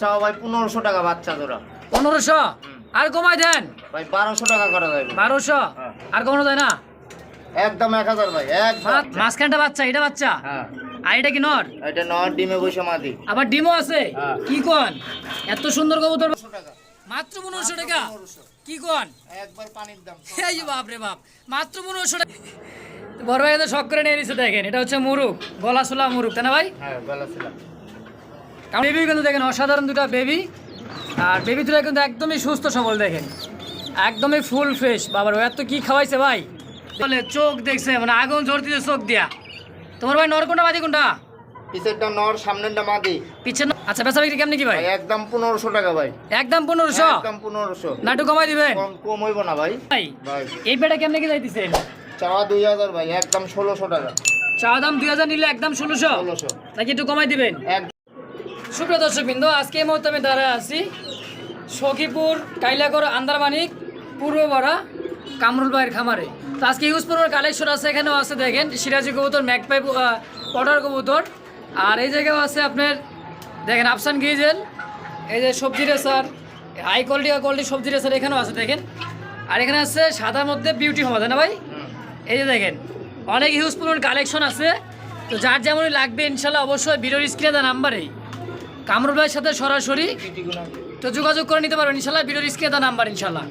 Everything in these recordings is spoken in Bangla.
চাও ভাই পনেরোশো টাকা বাচ্চা জোড়া। পনেরোশো? আর কমাই দেন। ভাই বারোশো টাকা করা যাবে বারোশো? হ্যাঁ। আর কমানো যায় না? একদম এক হাজার ভাই একদম মাঝখানটা বাচ্চা এটা বাচ্চা? হ্যাঁ। আর এটা কি নর? এটা নয় ডিমে বসে মাদি আবার ডিমও আছে? হ্যাঁ। কি কোন? এত সুন্দর কবুতর মাত্র পনেরোশো টাকা? কি কোন? একবার পানির দাম। এই বাপ রে বাপ। মাত্র পনেরোশো টাকা। বড় ভাই শখ করে নিয়ে দেখেন এটা হচ্ছে মুরুক গলা সোলা মুরুক তাই না ভাই? হ্যাঁ কারণ বেবি কিন্তু দেখেন অসাধারণ দুটা বেবি আর বেবি দুটো কিন্তু একদমই সুস্থ সবল দেখেন। একদমই ফুল ফ্রেশ বাবার ও এত কি খাওয়াইছে ভাই? বলে চোখ দেখছে মানে আগুন ঝোর দিতে চোখ দিয়া। তোমার ভাই নর কোনটা বাদি কোনটা? পিছেরটা নর সামনেরটা মাদি পিছনে আচ্ছা বেচা বিক্রি কেমনি কি ভাই? একদম পনেরোশো টাকা ভাই। একদম পনেরোশো? একদম পনেরোশো। না একটু কমাই দিবেন। কম হইব না ভাই। ভাই এই পেটা কেমনি কি যাইতেছেন চাওয়া দুই হাজার ভাই একদম ষোলোশো টাকা। চা দাম দুই হাজার নিলে একদম ষোলোশো? ষোলোশো। নাকি একটু কমাই দিবেন? সুপ্রিয় দর্শক বিন্দু আজকে এই মুহূর্তে আমি দাঁড়ায় আছি সখীপুর কাইলাগর আন্দারমানিক, পূর্বপাড়া, কামরুল ভাইয়ের খামারে। তো আজকে ইউজপুরের কালেকশন আছে, এখানেও আছে দেখেন, সিরাজি কবুতর, ম্যাকপাই পটার কবুতর। আর এই জায়গাও আছে আপনার, দেখেন, আফসান গিজেল, এই যে সবজি রেসার হাই কোয়ালিটি কোয়ালিটি সবজি রেসার এখানেও আছে, দেখেন। আর এখানে আছে সাদার মধ্যে বিউটি হোম আছে না ভাই? এই যে দেখেন, অনেক হিউজ পরিমাণ কালেকশন আছে। তো যার যেমনই লাগবে, ইনশাল্লাহ অবশ্যই ভিডিওর স্ক্রিনে নাম্বারেই কামরুল ভাইয়ের সাথে সরাসরি তো যোগাযোগ করে নিতে পারবেন। ইনশাল্লাহ ভিডিওর স্ক্রিনে দেওয়া নাম্বার ইনশাল্লাহ।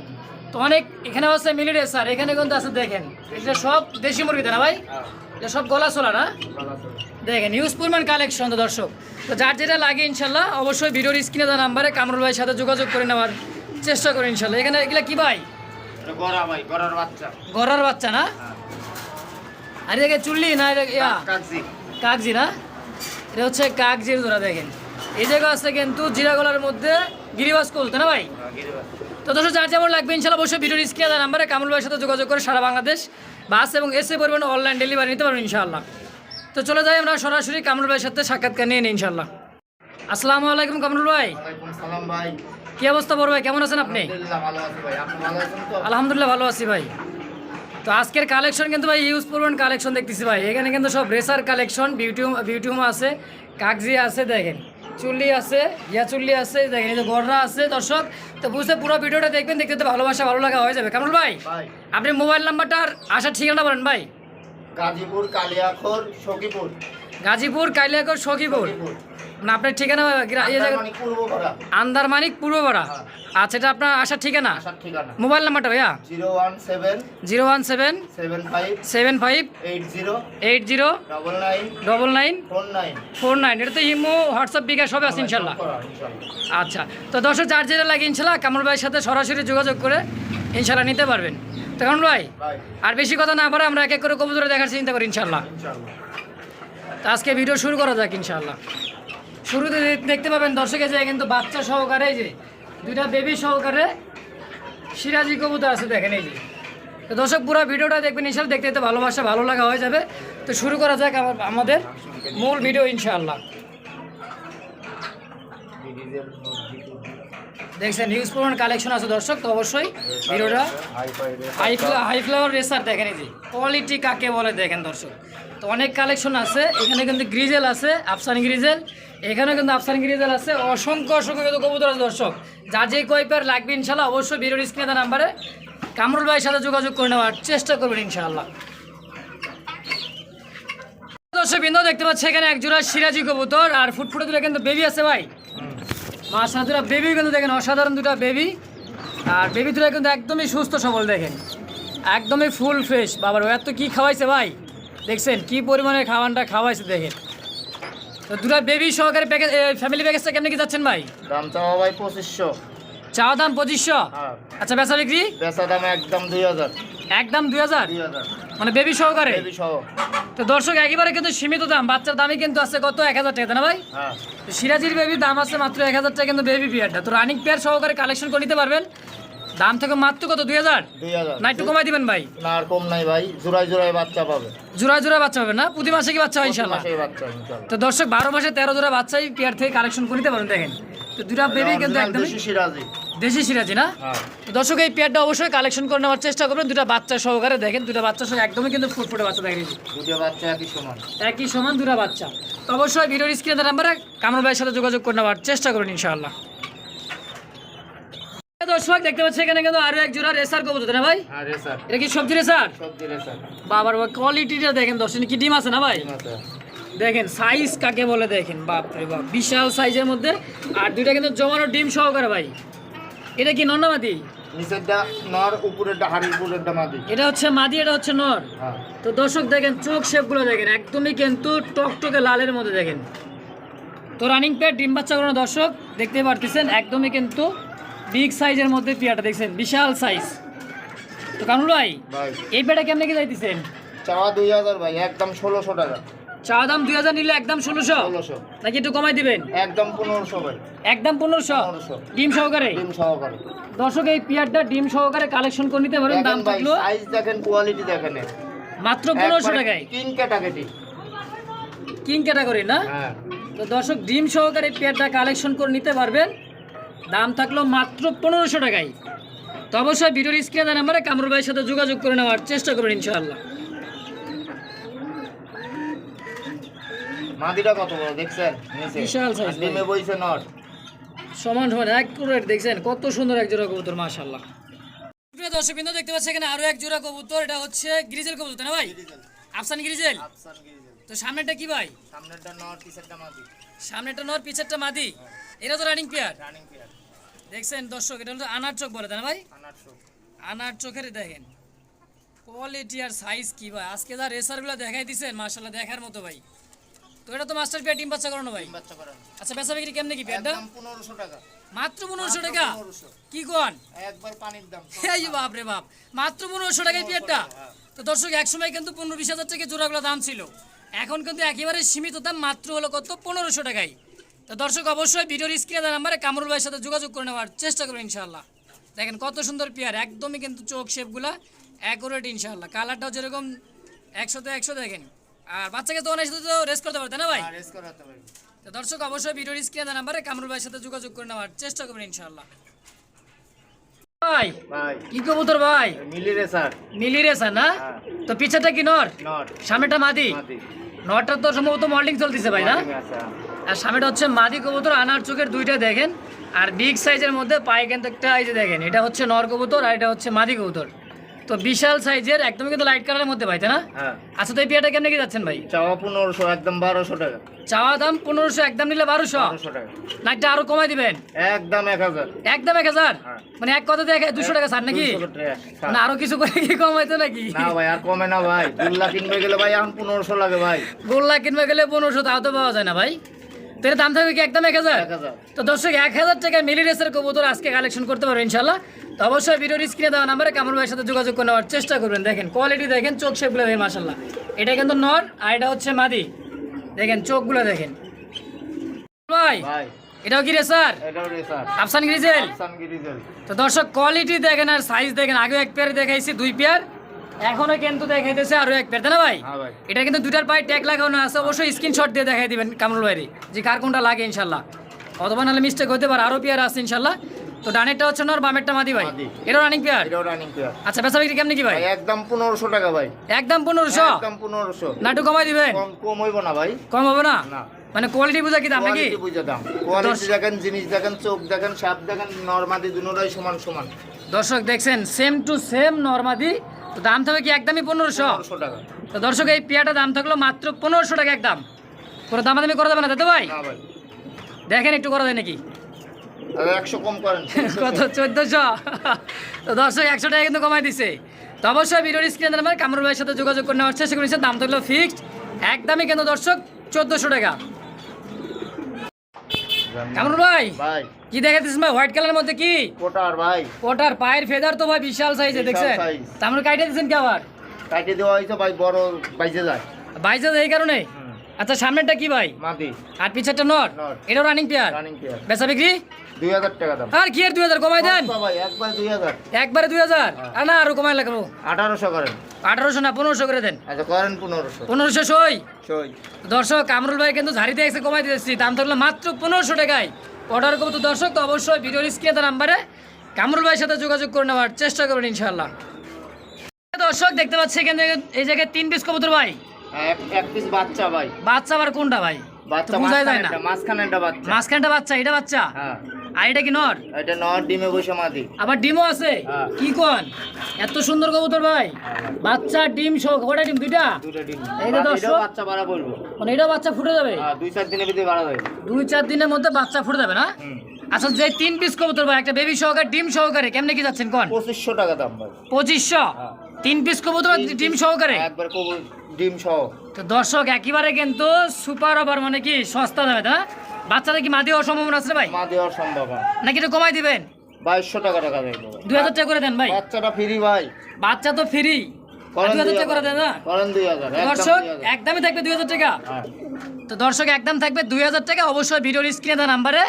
তো অনেক এখানে আছে মিলিটে স্যার এখানে কিন্তু আছে দেখেন। এটা সব দেশি মুরগি না ভাই। এটা সব গলা চলা না? দেখেন হিউজ পরিমাণ কালেকশন তো দর্শক। তো যার যেটা লাগে ইনশাল্লাহ অবশ্যই ভিডিওর স্ক্রিনে দেওয়া নাম্বারে কামরুল ভাইয়ের সাথে যোগাযোগ করে নেওয়ার চেষ্টা করুন ইনশাল্লাহ। এখানে এগুলা কি ভাই? গড়ার বাচ্চা। না? হ্যাঁ। আর এদিকে চুল্লি না কাকজি। কাগজি না? এটা হচ্ছে কাগজির ধরা দেখেন। এই জায়গা আছে কিন্তু জিরাগলার মধ্যে গিরিবাস করতে না ভাই? হ্যাঁ, তো দর্শক যার যেমন লাগবে ইনশাল্লাহ অবশ্যই ভিডিওর স্ক্রিনে দেওয়া নাম্বারে কামরুল ভাইয়ের সাথে যোগাযোগ করে সারা বাংলাদেশ বাস এবং এসে পরিমাণ অনলাইন ডেলিভারি নিতে পারবেন ইনশাআল্লাহ তো চলে যাই আমরা সরাসরি কামরুল ভাইয়ের সাথে সাক্ষাৎকার নিয়ে নিই ইনশাল্লাহ। আসসালামু আলাইকুম কামরুল ভাই। ভাই। কি অবস্থা বড় ভাই? কেমন আছেন আপনি? আলহামদুলিল্লাহ ভালো আছি ভাই। আপনি ভালো আছেন তো? আলহামদুলিল্লাহ ভালো আছি ভাই। তো আজকের কালেকশন কিন্তু ভাই ইউজ পরিমাণ কালেকশন দেখতেছি ভাই। এখানে কিন্তু সব রেসার কালেকশন বিউটি বিউটিউম আছে কাগজি আছে দেখেন। চুল্লি আছে ইয়া চুল্লি আছে দেখেন এই যে গড়রা আছে দর্শক। তো বুঝতে পুরো ভিডিওটা দেখবেন দেখতে তো ভালোবাসা ভালো লাগা হয়ে যাবে। কামরুল ভাই আপনি মোবাইল নাম্বারটা আর আসার ঠিকানা বলেন ভাই। গাজীপুর কালিয়াখোর সখীপুর। গাজীপুর কালিয়াখর সখীপুর। না আপনার ঠিকানা ইয়ে মানে আন্দারমানিক পূর্বপাড়া আচ্ছা এটা আপনার আসার ঠিকানা? মোবাইল নাম্বারটা ভাইয়া? Zero one seven zero one seven seven five seven five eight zero eight zero double nine double nine four nine. Four nine. এটা তো ইমো হোয়াটসঅ্যাপ বিকাশ সবে আছে ইনশাল্লাহ। ইনশাল্লাহ। আচ্ছা তো দর্শক যার যেটা লাগে ইনশাল্লাহ কামরুল ভাইয়ের সাথে সরাসরি যোগাযোগ করে ইনশাল্লাহ নিতে পারবেন। তো কামরুল ভাই আর বেশি কথা না পারে আমরা এক এক করে কবুতরে দেখার চিন্তা করি ইনশাল্লাহ। ইনশাল্লাহ। তো আজকে ভিডিও শুরু করা যাক ইনশাল্লাহ। শুরুতে দেখতে পাবেন দর্শকের যায় কিন্তু বাচ্চা সহকারে যে, দুইটা বেবি সহকারে সিরাজি কবুতর আছে দেখেন এই যে। তো দর্শক, পুরো ভিডিওটা দেখবেন ইনশাল্লাহ দেখতে দেখতে ভালোবাসা, ভালো লাগা হয়ে যাবে। তো শুরু করা যাক আমাদের মূল ভিডিও, ইনশাআল্লাহ। দেখছেন নিউজ প্রমাণ কালেকশন আছে দর্শক, তো অবশ্যই ভিডিওটা হাই হাই ফ্লাওয়ার রেসার দেখেন এই যে। কোয়ালিটি কাকে বলে দেখেন দর্শক। তো অনেক কালেকশন আছে, এখানে কিন্তু গ্রিজেল আছে আফসানি গ্রিজেল এখানে কিন্তু আফসানি গ্রিজেল আছে। অসংখ্য অসংখ্য কিন্তু কবুতর আছে দর্শক। যা যে কয়পার লাগবে ইনশাল্লাহ, অবশ্যই ভিডিওর স্ক্রিনে দেওয়া নাম্বারে কামরুল ভাইয়ের সাথে যোগাযোগ করে নেওয়ার চেষ্টা করবেন ইনশাআল্লাহ। দর্শক, বিন্দু দেখতে পাচ্ছি এখানে এক জোড়া সিরাজি কবুতর আর ফুটফুটে দুটো কিন্তু বেবি আছে ভাই। মাসা দুটা বেবি কিন্তু দেখেন, অসাধারণ দুটা বেবি আর বেবি দুটা কিন্তু একদমই সুস্থ সবল দেখেন। একদমই ফুল ফ্রেশ বাবার, ও এত কি খাওয়াইছে ভাই? দেখছেন, কি পরিমাণে খাওয়ানটা খাওয়াইছে দেখেন। তো দুটা বেবি সহকারে প্যাকেজ ফ্যামিলি প্যাকেজটা কেমনি কি যাচ্ছেন ভাই? দাম চাওয়া ভাই পঁচিশশো। চাওয়া দাম পঁচিশশো? হ্যাঁ। আচ্ছা বেচা বিক্রি? বেচা দাম একদম দুই হাজার। একদম দুই হাজার? মানে বেবি সহকারে? বেবি সহ। তো দর্শক একেবারে কিন্তু সীমিত দাম। বাচ্চার দামই কিন্তু আছে কত? এক হাজার টাকা না ভাই? হ্যাঁ। সিরাজির বেবির দাম আছে মাত্র এক হাজার টাকা কিন্তু বেবি পেয়ারটা তো রানিং পেয়ার সহকারে কালেকশন করে নিতে পারবেন। দাম থেকে মাত্র কত? দুই হাজার? না একটু কমাই দিবেন ভাই। না আর কম নাই ভাই। জোড়ায় জোড়ায় বাচ্চা পাবে। জোড়া জোড়া বাচ্চা হবে না? প্রতি মাসে কি বাচ্চা হয় ইনশাল্লাহ তো দর্শক বারো মাসে তেরো জোড়া বাচ্চাই পেয়ার থেকে কালেকশন করে নিতে পারেন দেখেন। তো দুটা বেবি কিন্তু একদম দেশি সিরাজি। না? হ্যাঁ। তো দর্শক এই পেয়ারটা অবশ্যই কালেকশন করে নেওয়ার চেষ্টা করবেন। দুটা বাচ্চা সহকারে দেখেন দুটা বাচ্চা সহ একদমই কিন্তু ফুটফুটে বাচ্চা দেখেন। দুটো বাচ্চা একই সমান। একই সমান দুটা বাচ্চা। তো অবশ্যই ভিডিওর স্ক্রিনে নাম্বারে কামরুল ভাইয়ের সাথে যোগাযোগ করে নেওয়ার চেষ্টা করুন ইনশাআল্লাহ। দর্শক দেখতে পাচ্ছি এখানে কিন্তু আরও এক জোড়া রেসার কবুতর না ভাই? হ্যাঁ এটা কি সবজি রেসার? বাবার কোয়ালিটিটা দেখেন দর্শক কি ডিম আছে না ভাই? দেখেন সাইজ কাকে বলে দেখেন বাপ রে বাপ বিশাল সাইজের মধ্যে। আর দুইটা কিন্তু জমানো ডিম সহকারে ভাই। এটা কি মাদি? এটা হচ্ছে মাদি এটা হচ্ছে নর। হ্যাঁ। তো দর্শক দেখেন চোখ শেপগুলো দেখেন একদমই কিন্তু টকটকে লালের মধ্যে দেখেন। তো রানিং পেয়ার ডিম বাচ্চা করানো দর্শক দেখতে পারতেছেন একদমই কিন্তু বিগ সাইজের মধ্যে পেয়ারটা দেখছেন বিশাল সাইজ তো কামরুল ভাই এই পেয়ারটা কেমনে কি যাইতেছেন? চাওয়া দুই হাজার ভাই একদম ষোলোশো টাকা। চা দাম দুই হাজার নিলে একদম ষোলোশো? নাকি একটু কমাই দিবেন? একদম পনেরোশো ভাই। একদম পনেরোশো? ডিম সহকারে? ডিম সহকারে। দর্শক এই পেয়ারটা ডিম সহকারে কালেকশন করে নিতে পারেন দাম থাকল সাইজ দেখেন কোয়ালিটি দেখেন। মাত্র পনেরোশো টাকায়? তিন ক্যাটাগরি কিং ক্যাটাগরি না? হ্যাঁ। তো দর্শক ডিম সহকারে পেয়ারটা কালেকশন করে নিতে পারবেন। দাম থাকল মাত্র পনেরোশো টাকায়। তো অবশ্যই ভিডিওর স্ক্রিনে নাম্বারে কামরুল ভাইয়ের সাথে যোগাযোগ করে নেওয়ার চেষ্টা করুন ইনশাআল্লাহ। মাদিটা কত বড় দেখছেন? বিশাল size ডিমে বইছে নর সমান সমান অ্যাকুরেট দেখছেন? কত সুন্দর এক জোড়া কবুতর মাশাআল্লাহ। প্রিয় দর্শক বিন্দু দেখতে পাচ্ছি এখানে আরও এক জোড়া কবুতর এটা হচ্ছে গ্রিজেল কবুতর না ভাই? আফসান গ্রিজেল? আফসান গিরিজেল। তো সামনেটা কি ভাই? পিছেরটা মাদি। সামনেটা পিছেরটা মাদি। এটা তো রানিং পেয়ার রানিং দেখছেন দর্শক এটা হলো আনার চোখ বলে তাই না ভাই? আনারশো আনার চোখের দেখেন। কোয়ালিটি আর সাইজ কি ভাই? আজকে যা রেসারগুলো দেখাই দিছেন মাশাআল্লাহ দেখার মতো ভাই। তো এটা তো মাস্টার পেয়ার ডিম বাচ্চা করানো ভাই? আচ্ছা বেচা বিক্রি কেমনে কি পেয়ারটা পনেরোশো টাকা। মাত্র পনেরোশো টাকা? কি কোন একবার পানির দাম। এই বাপ রে বাপ। মাত্র পনেরোশো টাকায় পেয়ারটা তো দর্শক একসময় কিন্তু পনেরো বিশ হাজার টাকা জোড়াগুলো দাম ছিল। এখন কিন্তু একেবারে সীমিত দাম মাত্র হলো কত? পনেরোশো টাকায়। তো দর্শক অবশ্যই ভিডিওর স্ক্রিনে নাম্বারে কামরুল ভাইয়ের সাথে যোগাযোগ করে নেওয়ার চেষ্টা করুন ইনশাআল্লাহ। দেখেন কত সুন্দর পেয়ার একদমই কিন্তু চোখ শেপগুলা অ্যাকুরেট ইনশাআল্লাহ। কালারটাও যেরকম একশোতে একশো দেখেন। আর বাচ্চাকে তো অনেক সাথে তো রেস্ট করতে পারতে না ভাই? আর রেস করাতে তো দর্শক অবশ্যই ভিডিওর স্ক্রিনে নাম্বারে কামরুল ভাইয়ের সাথে যোগাযোগ করে নেওয়ার চেষ্টা করবেন ইনশাল্লাহ ভাই কি কবুতর ভাই? মিলি রেসার। মিলি রেসা না? হ্যাঁ। তো পিছাটা কি নর? নট সামনেটা মাদি? নরটা তো সম্ভবত মল্ডিং চলতেছে ভাই না? হ্যাঁ। আর সামনেটা হচ্ছে মাদি কবুতর আনার চোখের দুইটা দেখেন। আর বিগ সাইজের মধ্যে পায়ে কিন্তু একটা এই যে দেখেন এটা হচ্ছে নর কবুতর আর এটা হচ্ছে মাদি কবুতর। তো বিশাল সাইজের একদমই কিন্তু লাইট কালারের মধ্যে ভাই তাই না? হ্যাঁ। আচ্ছা তো এই পেয়ারটা কেমনে কি যাচ্ছেন ভাই? চাওয়া পনেরোশো একদম বারোশো টাকা। চাওয়া দাম পনেরোশো একদম নিলে বারোশো? টাকা। লাইটটা আরও কমাই দিবেন? একদম এক হাজার। একদম এক হাজার? হ্যাঁ। মানে এক কথা দেখে দুশো টাকা ছাড় নাকি? 200 টাকা না আরও কিছু করে কি কমাইতো নাকি? না ভাই আর কমে না ভাই। গোল্লা কিনবে গেলে ভাই এখন পনেরোশো লাগে ভাই। গোল্লা কিনবে গেলে পনেরোশো তাও তো পাওয়া যায় না ভাই। তো এর দাম থাকবে কি একদম এক হাজার? তো দর্শক এক হাজার টাকায় মিলি রেসের কবুতর আজকে কালেকশন করতে পারবেন ইনশাল্লাহ তো অবশ্যই ভিডিওর স্ক্রিনে দেওয়া নাম্বারে কামর ভাইয়ের সাথে যোগাযোগ করে নেওয়ার চেষ্টা করবেন। দেখেন কোয়ালিটি দেখেন চোখ শেপগুলো দেখেন মাসাল্লাহ এটা কিন্তু নর আর এটা হচ্ছে মাদি। দেখেন চোখগুলো দেখেন। ভাই এটাও কি রেসার এটাও আফসান গ্রিজেল? আফসান গিরিজেল। তো দর্শক কোয়ালিটি দেখেন আর সাইজ দেখেন। আগে এক পেয়ার দেখাইছি দুই পেয়ার এখনও কিন্তু দেখাইতেছে আরও এক পেয়ার না ভাই? হ্যাঁ এটা কিন্তু দুটার পায়ে ট্যাগ লাগানো আছে অবশ্যই স্ক্রিনশট দিয়ে দেখাই দিবেন কামরুল ভাইরে যে কার কোনটা লাগে ইনশাল্লাহ। অথবা নাহলে মিস্টেক হতে পারে আরও পেয়ার আছে ইনশাল্লাহ। তো ডানেরটা হচ্ছে নর বামেরটা মাদি ভাই। এটাও রানিং পেয়ার এটাও রানিং পেয়ার আচ্ছা বেচা বিক্রি কেমনি কি ভাই? ভাই একদম পনেরোশো টাকা ভাই। একদম পনেরোশো? একদম পনেরোশো। না একটু কমাই দিবেন? কম কম হইব না ভাই। কম হবে না? না। মানে কোয়ালিটি বুঝা কি দাম নাকি? কোয়ালিটি বুঝে দাম। কোয়ালিটি দেখেন জিনিস দেখেন চোখ দেখেন সাপ দেখেন নর্মাদি দুটোটাই সমান সমান। দর্শক দেখছেন সেম টু সেম নর্মাদি তো দাম থাকবে কি একদমই পনেরোশো? টাকা। তো দর্শক এই পেয়ারটা দাম থাকল মাত্র পনেরোশো টাকা একদম। কোনো দামাদামি করা যাবে না দাদা ভাই? দেখেন একটু করা যায় নাকি? কত? চোদ্দশো? তো দর্শক একশো টাকা কিন্তু কমাই দিছে। তো অবশ্যই ভিডিওর স্ক্রিনে নাম্বার কামরুল ভাইয়ের সাথে যোগাযোগ করে নেওয়ার চেষ্টা করেছে দাম থাকল ফিক্সড একদমই কিন্তু দর্শক চোদ্দশো টাকা। কামরুল ভাই ভাই। কি দেখাচ্ছিস ভাই হোয়াইট কালারের মধ্যে কি? কোটার ভাই। ওটার পায়ের ফেদার তো ভাই বিশাল সাইজে দেখছেন? তামরুল কাটে দিচ্ছেন কি আবার? কাটে দেওয়া হয়েছে ভাই বড় বাইজে যায়। বাইজে এই কারণে? আচ্ছা সামনেরটা কি ভাই? মাদি। আর পিছেরটা নট। এটাও রানিং পেয়ার রানিং প্লেয়ার বেচা বিক্রি? দুই হাজার টাকা দাম। আর কি আর দুই হাজার? কমাই দেন। বাবা, দুই হাজার। একবারে দুই হাজার? আর না আরও কমাই লাগল আঠারোশো করেন। আঠারোশো না পনেরোশো করে দেন। আচ্ছা করেন পনেরোশো। পনেরোশো সই। সই। দর্শক কামরুল ভাই কিন্তু ঝাড়িতে এসে কমাই দিয়েছি দাম থাকল মাত্র পনেরোশো টাকায়। অর্ডার করব তো দর্শক তো অবশ্যই ভিডিওর স্ক্রিনে নাম্বারে কামরুল ভাইয়ের সাথে যোগাযোগ করে নেওয়ার চেষ্টা করবেন ইনশাল্লাহ দর্শক দেখতে পাচ্ছি এখানে এই জায়গায় তিন পিস কবুতর ভাই। এক পিস বাচ্চা ভাই। বাচ্চা আবার কোনটা ভাই? বাচ্চা বোঝাই যায় না। বাচ্চা। মাঝখানটা বাচ্চা এটা বাচ্চা? হ্যাঁ। আর এটা কি নর? এটা নর ডিমে বসে মাদি আবার ডিমও আছে? হ্যাঁ। কি কোন? এত সুন্দর কবুতর ভাই। বাচ্চা ডিম সহ কটা ডিম? দুইটা? দুটো ডিম। এই যে বা- দর্শক। বাচ্চা বাড়া বলব মানে এটা বাচ্চা ফুটে যাবে? হ্যাঁ দুই চার দিনের ভিতরে বাড়া যাবে। দুই চার দিনের মধ্যে বাচ্চা ফুটে যাবে না? আচ্ছা যে তিন পিস কবুতর ভাই একটা বেবি সহকারে ডিম সহকারে কেমনে কি যাচ্ছেন কোন? পঁচিশশো টাকা দাম ভাই। পঁচিশশো? হ্যাঁ। তিন পিস কবুতর ডিম সহকারে? একবার কবুল ডিম সহ। তো দর্শক একেবারে কিন্তু সুপার ওভার মানে কি সস্তা দামে না? বাচ্চাদের কি মাদি হওয়ার সম্ভাবনা আছে ভাই? মা দেওয়ার সম্ভব হয় নাকি এটা কমাই দিবেন? বাইশশো টাকা টাকা ভাই দুই হাজার টাকা করে দেন ভাই। বাচ্চাটা ফ্রি ভাই। বাচ্চা তো ফ্রি দেন দর্শক একদমই থাকবে দুই হাজার টাকা। হ্যাঁ। তো দর্শক একদম থাকবে দুই হাজার টাকা। অবশ্যই ভিডিওর স্ক্রিনে দেওয়া নাম্বারে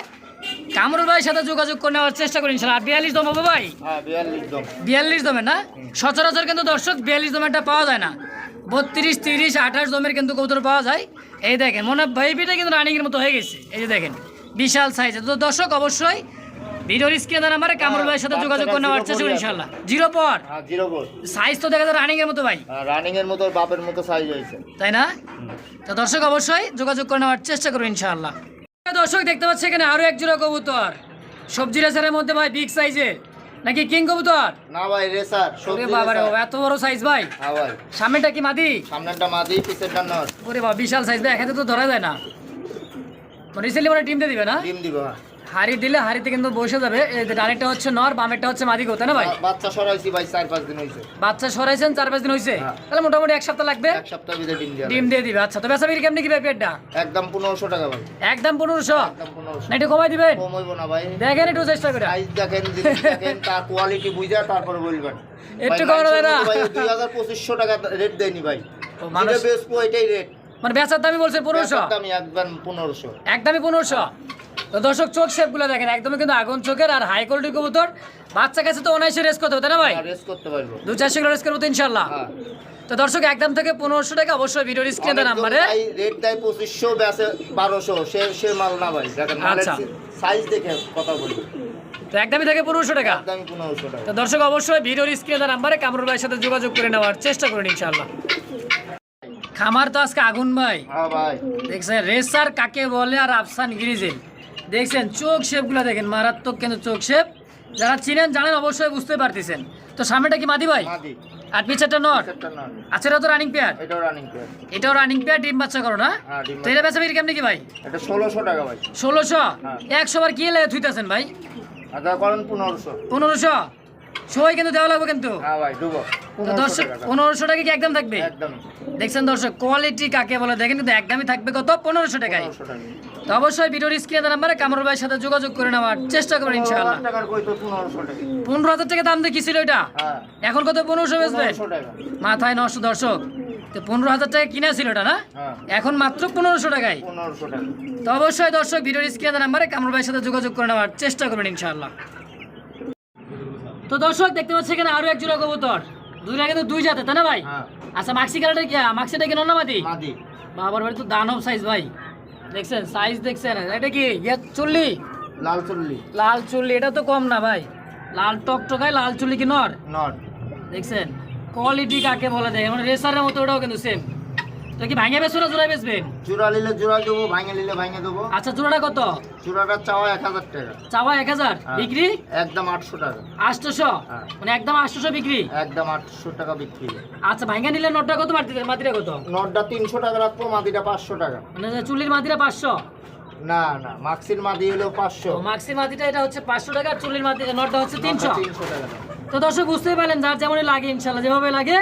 কামরুল ভাইয়ের সাথে যোগাযোগ করে নেওয়ার চেষ্টা করি ইনশাল্লাহ। বিয়াল্লিশ দম হবে ভাই? হ্যাঁ বিয়াল্লিশ দম। না? সচরাচর কিন্তু দর্শক বিয়াল্লিশ দমেরটা পাওয়া যায় না। বত্রিশ তিরিশ আঠাশ দমের কিন্তু কবুতর পাওয়া যায়। এই দেখেন মনে হয় বেবিটা কিন্তু রানিংয়ের মতো হয়ে গেছে। এই যে দেখেন বিশাল সাইজে তো দর্শক অবশ্যই ভিডিওর স্ক্রিনে নাম্বারে কামরুল ভাইয়ের সাথে যোগাযোগ করে নেওয়ার চেষ্টা করি ইনশাল্লাহ জিরো পর হ্যাঁ জিরো সাইজ তো দেখা যায় রানিংয়ের মতো ভাই। রানিং এর মতো বাপের মতো সাইজ হয়েছে। তাই না? তো দর্শক অবশ্যই যোগাযোগ করে নেওয়ার চেষ্টা করব ইনশাআল্লাহ। দর্শক দেখতে পাচ্ছি এখানে আরও এক জোড়া কবুতর। সবজি রেসারের মধ্যে ভাই বিগ সাইজের নাকি কিং কবুতর? না ভাই রেসার ওরে বাবা রে বাবা, এত বড় সাইজ ভাই। হ্যাঁ ভাই। সামনেটা কি মাদি? সামনেটা মাদি পিছেরটা নর ওরে বাবা বিশাল সাইজ ভাই এখানে তো ধরা যায় না। রিসেন্টলি মানে টিম দিয়ে দিবে না? টিম দিবে হাড়ি দিলে হাড়িতে কিন্তু বসে যাবে। ডানেরটা হচ্ছে নর বামেরটা হচ্ছে মাদি গোতা না ভাই? বাচ্চা সরাইছি ভাই চার পাঁচ দিন হয়েছে বাচ্চা সরাইছেন চার পাঁচ দিন হয়েছে হ্যাঁ। তাহলে মোটামুটি এক সপ্তাহ লাগবে? এক সপ্তাহ ভিতরে ডিম দিয়ে ডিম দিয়ে দিবে আচ্ছা। তো বেসা বিক্রি কেমনি কি ভাই পেটটা? একদম পনেরোশো টাকা ভাই। একদম পনেরোশো? একদম পনেরোশো। না একটু কমাই দিবেন? কম হইব না ভাই। দেখেন একটু চেষ্টা করে। সাইজ দেখেন জিনিস দেখেন তার কোয়ালিটি বুঝা তারপরে বলবেন। একটু কমানো না? দুই হাজার টাকা রেট দেয়নি ভাই। মানুষ- মানুষ এটাই রেট মানে বেচার দামই বলছে পনেরোশো? আমি একদম পনেরোশো। একদমই পনেরোশো? তো দর্শক চোখ শেপগুলো দেখেন একদমই কিন্তু আগুন চোখের আর হাই কোয়ালিটি কবুতর। বাচ্চা কাছে তো অনায়াসে রেস করতে হবে তাই না ভাই? রেস করতে পারব। দু চারশো কিলো রেস করব তো ইনশাল্লাহ হ্যাঁ। তো দর্শক একদম থেকে পনেরোশো টাকা অবশ্যই ভিডিওর স্ক্রিনে নাম্বারে রেট দেয় পঁচিশশো বেসে বারোশো সে সে মাল না ভাই আচ্ছা। সাইজ দেখে কথা বলি। তো একদমই থেকে পনেরোশো টাকা। একদমই পনেরোশো টাকা। তো দর্শক অবশ্যই ভিডিওর স্ক্রিনে নাম্বারে কামরুল ভাইয়ের সাথে যোগাযোগ করে নেওয়ার চেষ্টা করুন ইনশাল্লাহ খামার তো আজকে আগুন ভাই। হ্যাঁ ভাই। দেখছেন রেসার কাকে বলে আর আফসান গ্রিজেল। দেখছেন চোখ শেপগুলো দেখেন মারাত্মক কিন্তু চোখ শেপ। যারা চিনেন জানেন অবশ্যই বুঝতে পারতেছেন। তো সামনেটা কি মাদি ভাই? আর পিছারটা আচ্ছা এটা তো রানিং পেয়ার এটাও রানিং পেয়ার এটাও রানিং পেয়ার ডিম বাচ্চা করো না? হ্যাঁ তো এটা বেচা বিক্রি কেমনি কি ভাই? এটা ষোলোশো টাকা ভাই। ষোলোশো? হ্যাঁ। একশো বার কি থুইতেছেন ভাই? করেন পনেরোশো। পনেরোশো? সবাই কিন্তু দেওয়া লাগবে কিন্তু। হ্যাঁ দর্শক টাকা পনেরোশো টাকা। কি একদম থাকবে? দেখছেন দর্শক কোয়ালিটি কাকে বলে? দেখেন কিন্তু একদমই থাকবে কত? পনেরোশো টাকায়। তো অবশ্যই ভিডিওর স্ক্রিনে নাম্বারে কামরুল ভাইয়ের সাথে যোগাযোগ করে নেওয়ার চেষ্টা করবেন ইনশাআল্লাহ। পনেরো হাজার টাকা দাম দিয়ে ছিল এটা হ্যাঁ। এখন কত পনেরোশো বেচবে? মাথায় নষ্ট দর্শক। তো পনেরো হাজার টাকা কিনা ছিল এটা না? হ্যাঁ। এখন মাত্র পনেরোশো টাকায়। তো অবশ্যই দর্শক ভিডিওর স্ক্রিনে নাম্বারে কামরুল ভাইয়ের সাথে যোগাযোগ করে নেওয়ার চেষ্টা করবেন ইনশাআল্লাহ। তো দর্শক দেখতে পাচ্ছি এখানে আরও এক জোড়া কবুতর। দুইটা কিন্তু দুই জাতে তাই না ভাই? হ্যাঁ। আচ্ছা মাক্সি কালারটা কি? মাক্সিটা কি নন্নামাতি মাদি। বাবার বাড়ি তো দানব সাইজ ভাই। দেখছেন সাইজ দেখছেন এটা কি? ইয়ে চুল্লি? লাল চুল্লি। লাল চুল্লি এটা তো কম না ভাই। লাল টকটকায় লাল চুল্লি কি নর? নট দেখছেন কোয়ালিটি কাকে বলা যায় মানে রেসারের মতো ওটাও কিন্তু সেম তো কি ভাঙে বেচবে না জোড়ায় বেচবেন? জোড়া নিলে জোড়া দেবো ভাঙে নিলে ভাঙে দেবো। আচ্ছা জোড়াটা কত? জোড়াটা চাওয়া এক হাজার টাকা। চাওয়া এক হাজার? হ্যাঁ। বিক্রি? একদম আটশো টাকা। আটশোশো? হ্যাঁ। মানে একদম আটশোশো বিক্রি? একদম আটশো টাকা বিক্রি। আচ্ছা ভাঙে নিলে নোটটা কত মাটিতে মাটিটা কত? নটটা তিনশো টাকা রাখব মাদিটা পাঁচশো টাকা। মানে যে চুল্লির মাটিটা পাঁচশো? না না মাক্সির মাদি হলো পাঁচশো। তো মাক্সি মাটিটা এটা হচ্ছে পাঁচশো টাকা আর চুল্লির মাটি নোটটা হচ্ছে তিনশো। তিনশো টাকা। তো দর্শক বুঝতেই পারলেন যার যেমন লাগে ইনশাল্লাহ যেভাবে লাগে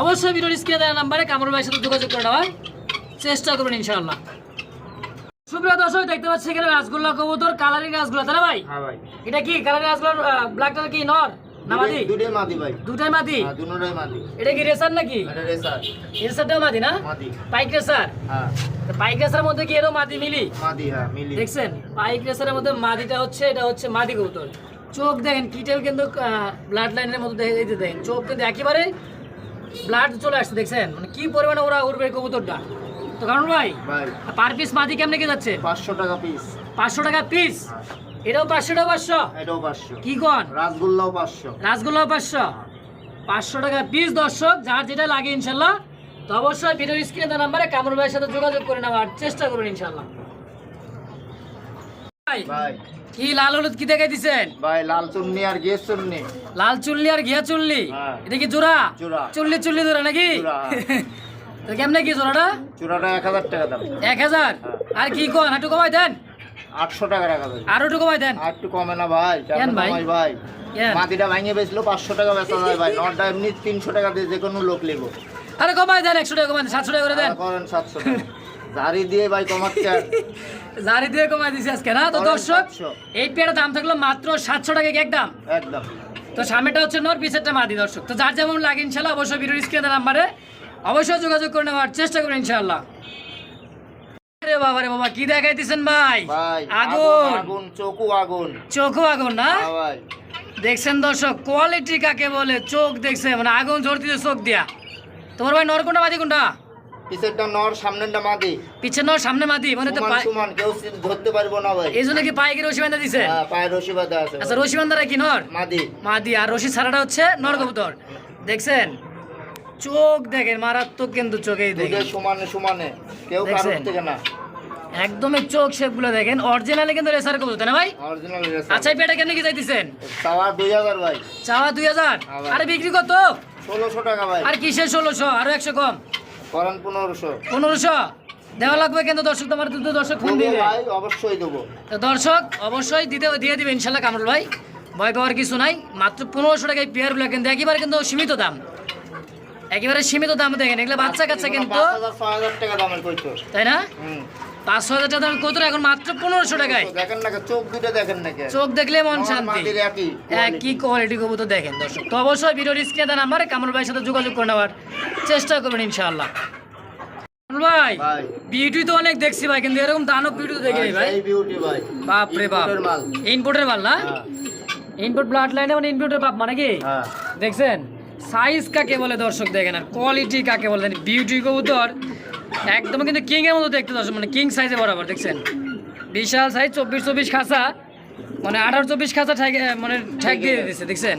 অবশ্যই ভিডিওর স্ক্রিনে দেওয়া নাম্বারে কামরুল ভাইয়ের সাথে যোগাযোগ করে নেওয়ার চেষ্টা করবেন ইনশাল্লাহ সুপ্রিয় দর্শক দেখতে পাচ্ছি এখানে রাসগোল্লা কবুতর কালারিং রাসগোল্লা তাই না ভাই? হ্যাঁ এটা কি কালারিং রাসগোল্লার ব্ল্যাকটা কি নর না মাদি? মাদি ভাই। দুটাই মাদি? হ্যাঁ দুটোই মাদি। এটা কি রেসার নাকি? এটা রেসার রেসারটাও মাদি না? মাদি। পাইক রেসার হ্যাঁ। তো পাইক রেসার মধ্যে কি এরও মাদি মিলি? মাদি হ্যাঁ মিলি। দেখছেন? পাইক রেসারের মধ্যে মাদিটা হচ্ছে এটা হচ্ছে মাদি কবুতর। চোখ দেখেন কিটেল কিন্তু ব্লাড লাইনের মতো দেখে দেখেন চোখ কিন্তু একেবারে ব্লাড চলে আসছে দেখছেন? মানে কি পরিমাণে ওরা এই কবুতরটা? তো কারণ ভাই ভাই। পার পিস মাদি কেমনে কি যাচ্ছে? পাঁচশো টাকা পিস পাঁচশো টাকা পিস এটাও পাঁচশো টাকা পাঁচশো? এটাও পাঁচশো। কি কন? রাসগোল্লাও পাঁচশো। রাসগোল্লা পাঁচশো? পাঁচশো টাকা পিস দর্শক যার যেটা লাগে ইনশাল্লাহ। তো অবশ্যই ভিডিওর স্ক্রিনে দেওয়া নাম্বারে কামরুল ভাইয়ের সাথে যোগাযোগ করে নেওয়ার চেষ্টা করুন ইনশাল্লাহ। ভাই কি লাল হলুদ কি দেখাই দিছেন ভাই লাল চুন্নি আর গিয়ে চুন্নি। লাল চুল্লি আর ঘিয়া চুল্লি হ্যাঁ। এটা কি জোড়া? জোড়া। চুল্লি চুল্লি জোড়া নাকি? তো কেমনে কি জোড়াটা? চূড়াটা এক হাজার টাকা দাম। এক হাজার? আর কি কোন একটু কমাই দেন। আটশো টাকা রাখা যাবে আরও একটু কমাই দেন। আর একটু কমে না ভাই কেন ভাই? ভাই ভাই? কেন? মাটিটা ভাঙে বেচলো পাঁচশো টাকা বেচা যায় ভাই। নটা এমনি তিনশো টাকা দিয়ে যে কোনো লোক নেব। আরে কমাই দেন একশো টাকা কমাই দেন সাতশো টাকা করে দেন। করেন সাতশো টাকা। ঝাড়ি দিয়ে ভাই কমাচ্ছে। জারি দিয়ে কমাই দিছি আজকে না? তো দর্শক এই পেয়ারের দাম থাকল মাত্র সাতশো টাকা কি একদম একদম। তো সামনেটা হচ্ছে নর পিছেরটা মাদি দর্শক। তো যার যেমন লাগে ইনশাল্লাহ অবশ্যই ভিডিও স্ক্রিনে নাম্বারে অবশ্যই যোগাযোগ করে নেওয়ার চেষ্টা করুন ইনশাল্লাহ। রে বাবা রে বাবা কি দেখাইতেছেন ভাই? আগুন। আগুন চোখু আগুন। চোখও আগুন না? হ্যাঁ দেখছেন দর্শক কোয়ালিটি কাকে বলে? চোখ দেখছে মানে আগুন ঝরতিতে চোখ দিয়া। তোমার ভাই নর কোনটা মাদি কোনটা? পিছেরটা নর সামনেরটা মাদি। নর সামনে মাদি মানে তো সমান পায়ে- কেউ ধরতে পারব না ভাই। এই জন্য কি পাইকে রশি বান্ধা দিছে? হ্যাঁ, পায়ে রশি বাঁধা আছে আচ্ছা রশি কি নর? মাদি। মাদি আর রশি ছাড়াটা হচ্ছে নর কবুতর। দেখছেন? চোখ দেখেন মারাত্মক কিন্তু চোখেই দেখেন। সমানে সমানে। কেউ কারোর থেকে না। একদমই চোখ শেপগুলো দেখেন। অরিজিনালি কিন্তু রেসার কবুতর না ভাই? অরিজিনাল আচ্ছা এই পেটা কেমনি কি চাইতেছেন চাওয়া দুই হাজার ভাই। চাওয়া দুই হাজার? হ্যাঁ ভাই। আরে বিক্রি কত? ষোলোশো টাকা ভাই। আর কিসের ষোলোশো? আরও একশো কম। করেন পনেরোশো। পনেরোশো? দেওয়া লাগবে কিন্তু দর্শক তোমার দুটো দর্শক ফোন দিবে ভাই অবশ্যই দেবো। তো দর্শক অবশ্যই দিতে দিয়ে দিবে ইনশাল্লাহ কামরুল ভাই। ভয় পাওয়ার কিছু নাই। মাত্র পনেরোশো টাকায় পেয়ারগুলো কিন্তু একেবারে কিন্তু সীমিত দাম। একেবারে সীমিত দাম দেখেন। এগুলো বাচ্চা কাচ্চা কিন্তু তাই না? পাঁচশো হাজার টাকা দাম কত এখন মাত্র পনেরোশো টাকায়। দেখেন না চোখ দুটো দেখেন নাকি চোখ দেখলে মন শান্তি। কি কোয়ালিটি দেখেন দর্শক। তো অবশ্যই ভিডিওর স্ক্রিনে দেওয়া নাম্বারে কামরুল ভাইয়ের সাথে যোগাযোগ করে নেওয়ার চেষ্টা করবেন ইনশাআল্লাহ। ভাই বিউটি তো অনেক দেখছি ভাই কিন্তু এরকম দানব বিউটি তো দেখিনি ভাই বাপ রে বাপ। Imported ইনপুটের মাল না? হ্যাঁ। ইনপুট ব্লাড লাইনে মানে ইনপুটের বাপ মানে কি হ্যাঁ। দেখছেন? সাইজ কাকে বলে দর্শক দেখেন আর কোয়ালিটি কাকে বলে? বিউটি কবুতর একদম কিন্তু কিং এর মতো দেখতে দর্শক মানে কিং সাইজে বরাবর দেখছেন? বিশাল সাইজ চব্বিশ চব্বিশ খাঁচা মানে আঠারো চব্বিশ খাঁচা ঠেক মানে ঠেক দিয়ে দিচ্ছে দেখছেন?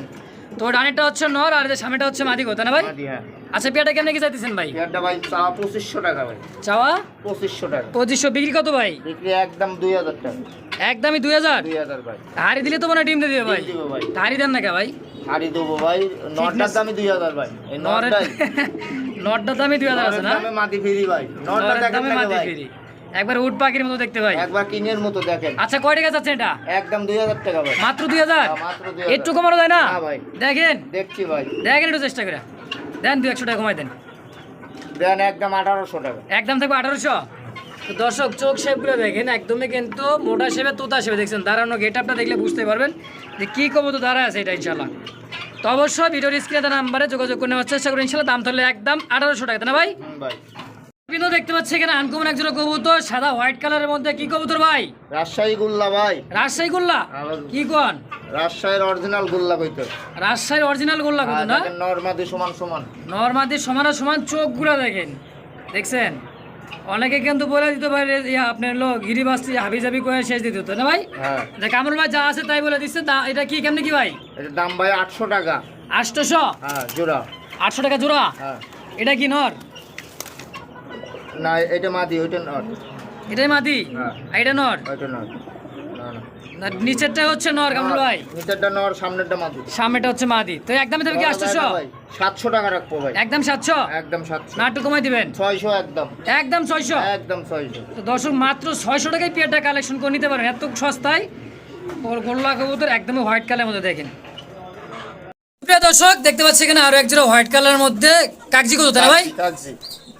তো ডানেরটা হচ্ছে নর আর সামনেটা হচ্ছে মাদি কথা না ভাই? হ্যাঁ। আচ্ছা পেয়াটা কেমনে কি চাইতেছেন ভাই? পেয়ারটা ভাই চাওয়া পঁচিশশো টাকা ভাই। চাওয়া? পঁচিশশো টাকা। পঁচিশশো বিক্রি কত ভাই? বিক্রি একদম দুই হাজার টাকা। একদমই দুই হাজার? দুই হাজার ভাই। হাড়ি দিলে তো মানে ডিম দিয়ে দিবে ভাই। হাড়ি দেন না কে ভাই? হাড়ি দেবো ভাই। নটার দামে দুই হাজার ভাই। নটাই নটটা দামই দুই হাজার আছে না? মাটি ফিরি ভাই। নটা নরের দেখেন মাটি ফিরি। একবার উট পাখির মতো দেখতে ভাই। একবার কিনের মতো দেখেন। আচ্ছা কয় টাকা যাচ্ছে এটা? একদম দুই হাজার টাকা ভাই। মাত্র দুই হাজার? হ্যাঁ, মাত্র 2000 একটু কমানো যায় না? ভাই। দেখেন। দেখছি ভাই। দেখেন একটু চেষ্টা করে। দেন দু একশো টাকা কমাই দেন। দেন একদম আঠারোশো টাকা। একদম থাকবে আঠারোশো? তো দর্শক চোখ শেপগুলো দেখেন একদমই কিন্তু মোটা শেপে তোতা শেপে দেখছেন। দাঁড়ানো গেট আপটা দেখলে বুঝতে পারবেন যে কী কবো তো দাঁড়া আছে এটা ইনশাল্লাহ তো অবশ্যই ভিডিওর স্ক্রিনে তার নাম্বারে যোগাযোগ করে নেওয়ার চেষ্টা করুন। ইনশাল্লাহ দাম ধরলে একদম আঠারোশো টাকা না ভাই? কিন্তু দেখতে পাচ্ছি এখানে আনকমন একজন কবুতর সাদা হোয়াইট কালারের মধ্যে কি কবুতর ভাই? রাজশাহী গুল্লা ভাই। রাজশাহী গোল্লা? আমার- কি কোন? রাজশাহীর অরিজিনাল গুল্লা কইতো। রাজশাহীর অরিজিনাল গোল্লা কত না? নর্মাদি সমান সমান। নর্মাদি সমান সমান চোখগুলো দেখেন। দেখছেন? অনেকে কিন্তু বলে দিতে পারে আপনার লোক গিরিবাসী হাবি জাবি করে শেষ দিতে হতো না ভাই? হ্যাঁ। যে কামরুল ভাই যা আছে তাই বলে দিচ্ছে তা- এটা কি কেমনি কি ভাই? এটা দাম ভাই আটশো টাকা। আটশোশো? হ্যাঁ জোড়া। আটশো টাকা জোড়া? হ্যাঁ। এটা কি নর? না এটা মাদি ওইটা নর। এটাই মাদি? হ্যাঁ। এটা নর? ওইটা নট না না না, নিচেরটা হচ্ছে নর কামরুল ভাই। নিচেরটা নর সামনেরটা মাদি। সামনেটা হচ্ছে মাদি। তো একদমই দেবে কি আটশোশো সাতশো টাকা রাখব ভাই। একদম সাতশো? একদম সাতশো। না একটু কমাই দিবেন। ছয়শো একদম। একদম ছয়শো? একদম ছয়শো। তো দর্শক মাত্র ছয়শো টাকায় পেয়ারটা কালেকশন করে নিতে পারেন। এত সস্তায়? ওর গোল্লা কবুতর একদমই হোয়াইট কালারের মধ্যে দেখেন। প্রিয় দর্শক দেখতে পাচ্ছি এখানে আরও একজোড়া হোয়াইট কালারের মধ্যে কাগজি কত তাই ভাই? কাগজি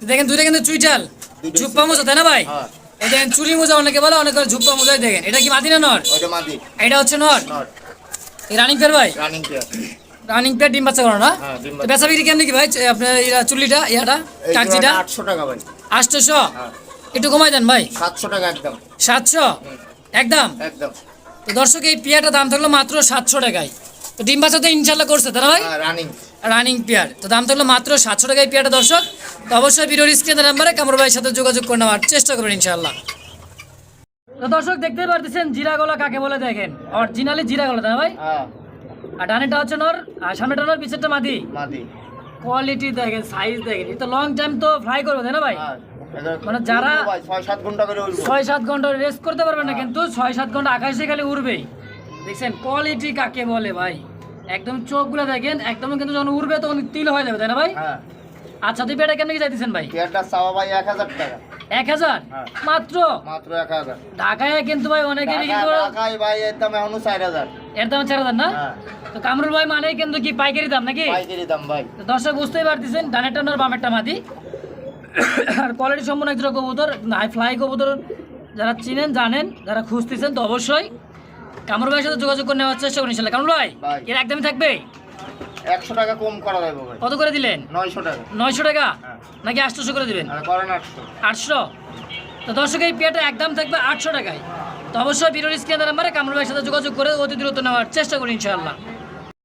দেখেন দুইটা কিন্তু চুইটাল ঝুপ্পা মোজা তাই না ভাই? হ্যাঁ। দেখেন চুরি মোজা অনেকে বলে অনেকে বলে ঝুপ্পা মোজাই দেখেন। এটা কি নর? ওইটা মাদি। এটা হচ্ছে নর? রানিং ফের ভাই? রানিং পেয়ার রানিং পেয়ার ডিম বাচ্চা করো না? হ্যাঁ, বেচা বিক্রি কেমনি কি ভাই? আপনার চুল্লিটা ইয়াটা এই কাগজিটা আটশো টাকা ভাই। আটশোশো? হ্যাঁ। একটু কমাই দেন ভাই। সাতশো টাকা একদম। সাতশো? একদম? একদম। তো দর্শক এই পেয়ারটা দাম থাকল মাত্র সাতশো টাকায়। তো ডিম বাচ্চা তো ইনশাল্লাহ করছে তারা ভাই? রানিং রানিং পেয়ার তো দাম থাকল মাত্র সাতশো টাকায় পেয়ারটা দর্শক। তো অবশ্যই ভিডিওর স্ক্রিনের নাম্বারে কামর ভাইয়ের সাথে যোগাযোগ করে নেওয়ার চেষ্টা করবেন ইনশাল্লাহ। তো দর্শক দেখতে পারতেছেন জিরা গলা কাকে বলে দেখেন। অরিজিনালি জিরা গলা না ভাই? হ্যাঁ। আর ডানেটা হচ্ছে নর আর সামনেটা নর পিছেরটা মাদি? মাদি। কোয়ালিটি দেখেন সাইজ দেখেন। এটা লং টাইম তো ফ্রাই করবে তাই না ভাই? হ্যাঁ মানে যারা- ছয় সাত ঘণ্টা করে ছয় সাত ঘণ্টা রেস্ট করতে পারবে না কিন্তু ছয় সাত ঘণ্টা আকাশে খালি উড়বেই। দেখছেন কোয়ালিটি কাকে বলে ভাই? একদম চোখগুলো দেখেন একদম কিন্তু যখন উড়বে তখন তিল হয়ে যাবে তাই না ভাই? হ্যাঁ। আচ্ছা তুই পেটা কেমন কি চাইতেছেন ভাই? পেয়ারটা চাওয়া ভাই এক হাজার টাকা। এক হাজার। মাত্র? মাত্র এক হাজার। ঢাকায় কিন্তু ভাই অনেকে বিক্রি টাকা- ভাই এর দাম এখনও চার হাজার। এর দাম চার হাজার না? তো কামরুল ভাই মানে কিন্তু কি পাইকারি দাম নাকি? পাইকারি দাম ভাই। দর্শক বুঝতেই পারতেছেন বামেরটা মাদি আর কোয়ালিটি সম্পূর্ণ একজোড়া কবুতর হাই ফ্লাই কবুতর যারা চিনেন জানেন যারা খুঁজতেছেন তো অবশ্যই কামরুল ভাইয়ের সাথে যোগাযোগ করে নেওয়ার চেষ্টা করুন ইনশাল্লাহ কামরুল ভাই। এর একদমই থাকবে? একশো টাকা কম করা যাবে ভাই। কত করে দিলেন? নয়শো টাকা। নয়শো টাকা? হ্যাঁ। নাকি আটশোশো করে দিবেন? আর করেন আটশো। আটশো? তো দর্শক এই পেয়ারটা একদম থাকবে আটশো টাকায়। তো অবশ্যই ভিডিওর স্ক্রিনের নাম্বারে কামরুল ভাইয়ের সাথে যোগাযোগ করে অতি দ্রুত নেওয়ার চেষ্টা করুন ইনশাআল্লাহ।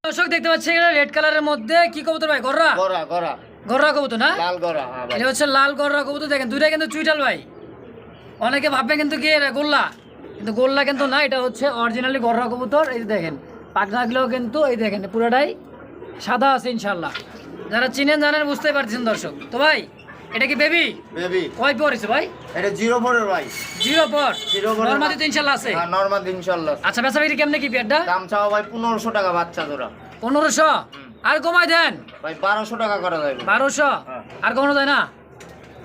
দর্শক দেখতে পাচ্ছি রেড কালারের মধ্যে কি কবুতর ভাই? গররা? গড়া গড়া গররা কবুতর না? লাল হ্যাঁ ভাই। এটা হচ্ছে লাল গররা কবুতর। দেখেন দুইটা কিন্তু চুইটাল ভাই। অনেকে ভাববে কিন্তু কি গোল্লা। কিন্তু গোল্লা কিন্তু না এটা হচ্ছে অরিজিনালি গররা কবুতর। এই দেখেন পাখনাগুলোও কিন্তু এই দেখেন পুরোটাই সাদা আছে ইনশাল্লাহ যারা চিনেন জানেন বুঝতে পারছেন দর্শক। তো ভাই এটা কি বেবি বেবি কয় পরেছে ভাই? এটা জিরো ফোরের ভাই। জিরো পর জিরো পর। নর্মালি তো ইনশাল্লাহ আছে? হ্যাঁ নর্মাল ইনশাল্লাহ আচ্ছা বেচা বিক্রি কেমনে কি পেয়ারটা দাম চাওয়া ভাই পনেরোশো টাকা বাচ্চা জোড়া। পনেরোশো? আর কমাই দেন। ভাই বারোশো টাকা করা যাবে। বারোশো? হ্যাঁ। আর কমানো যায় না?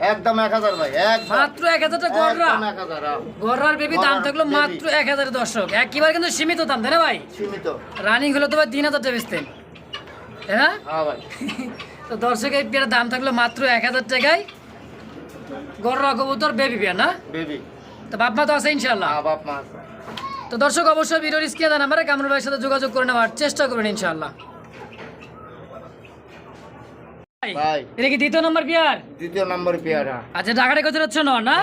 একদম এক হাজার ভাই একদম। মাত্র এক হাজার টাকা গররা একদম এক হাজার হ্যাঁ। বেবি দাম থাকল মাত্র এক হাজার দর্শক। একবার কিন্তু সীমিত দাম তাই না ভাই? সীমিত। রানিং হলো তো ভাই টাকা বেচতেন। হ্যাঁ ভাই। তো দর্শক এই দাম থাকল মাত্র এক হাজার টাকায় গররা কবুতর বেবি পেয়ার না? বেবি তো বাপ মা তো আছে বাপ মা তো দর্শক অবশ্যই ভিডিওর স্ক্রিনে দেন আমরা কামরুল ভাইয়ের সাথে যোগাযোগ করে নেওয়ার চেষ্টা করবেন ইনশাল্লাহ। এটা কি দ্বিতীয় নম্বর পেয়ার? দ্বিতীয় নম্বর পেয়ারা আচ্ছা ঢাকাটা কত হচ্ছে নর না?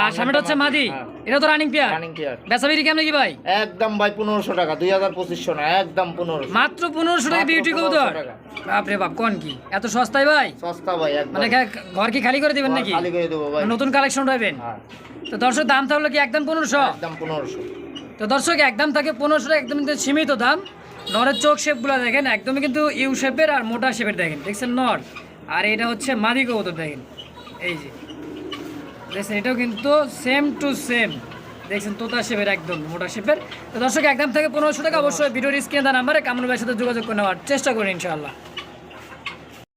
আর সামনেটা হচ্ছে মাদি। এটা তো রানিং পেয়ার রানিং পেয়ার বেচা কেমন কি ভাই? একদম ভাই পনেরোশো টাকা দুই হাজার পঁচিশশো না একদম পনেরোশো। মাত্র পনেরোশো টাকা বিউটি কবুতর? টাকা। বাপরে বাপ কোন কি? এত সস্তায় ভাই? সস্তা ভাই একদম। মানে ঘর কি খালি করে দিবেন নাকি? খালি করে দেবো ভাই। নতুন কালেকশন রাখবেন হ্যাঁ। তো দর্শক দাম তাহলে কি একদম পনেরোশো? একদম পনেরোশো। তো দর্শক একদম থাকে পনেরোশো একদম কিন্তু সীমিত দাম। নরের চোখ শেপগুলো দেখেন একদমই কিন্তু ইউ শেপের আর মোটা শেপের দেখেন। দেখছেন নর? আর এটা হচ্ছে মাদি কবুতর দেখেন। এই যে। দেখছেন এটাও কিন্তু সেম টু সেম দেখছেন তোতা শেপের একদম মোটা শেপের। তো দর্শক একদম থেকে পনেরোশো টাকা অবশ্যই ভিডিওর স্ক্রিনে দেওয়া নাম্বারে কামরুল ভাইয়ের সাথে যোগাযোগ করে নেওয়ার চেষ্টা করুন ইনশাআল্লাহ।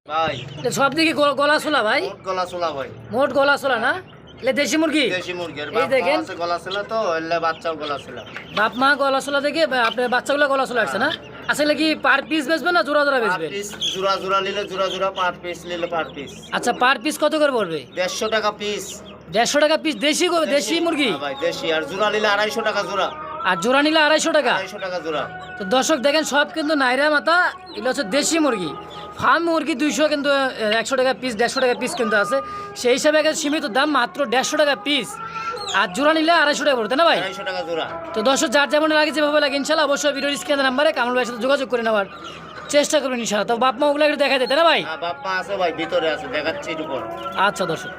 ভাই। সব দিকে গলা- সোলা ভাই? মোট গলা চোলা ভাই। মোট গলা সোলা না? এলে দেশি মুরগি? দেশি মুরগির এই দেখেন। আছে গলা ছিল তো এলে বাচ্চাও গলা ছিল। বাপ মা গলা সোলা থেকে আপনার বাচ্চাগুলো গলা সোলা আসছে না? আসলে কি পার পিস বেচবেন না জোড়া জোড়া বেচবেন জোড়া জোড়া নিলে জোড়া জোড়া পার পিস নিলে পার পিস আচ্ছা পার পিস কত করে পড়বে? দেড়শো টাকা পিস দেড়শো টাকা পিস দেশি দেশি। মুরগি? হ্যাঁ দেশি। আর জোড়া নিলে আড়াইশো টাকা জোড়া। আর জোড়া নিলে আড়াইশো টাকা। আড়াইশো টাকা জোড়া। তো দর্শক দেখেন সব কিন্তু নাইরা মাথা এগুলো হচ্ছে দেশি মুরগি। ফার্ম মুরগি দুইশো কিন্তু একশো টাকা পিস দেড়শো টাকা পিস কিন্তু আছে। সেই হিসাবে এখানে সীমিত দাম মাত্র দেড়শো টাকা পিস আর জোড়া নিলে আড়াইশো টাকা পড়তে না ভাই? টাকা জোড়া। তো দর্শক যার যেমন লাগে যেভাবে লাগে ইনশাল্লাহ অবশ্যই ভিডিওর স্ক্রিনের নাম্বারে কামল ভাইয়ের সাথে যোগাযোগ করে নেওয়ার চেষ্টা করবেন ইনশাল্লাহ। তো বাপ মা ওগুলো একটু দেখা দেয় না ভাই? হ্যাঁ বাপ মা আছে ভাই ভিতরে আছে দেখাচ্ছি আচ্ছা দর্শক।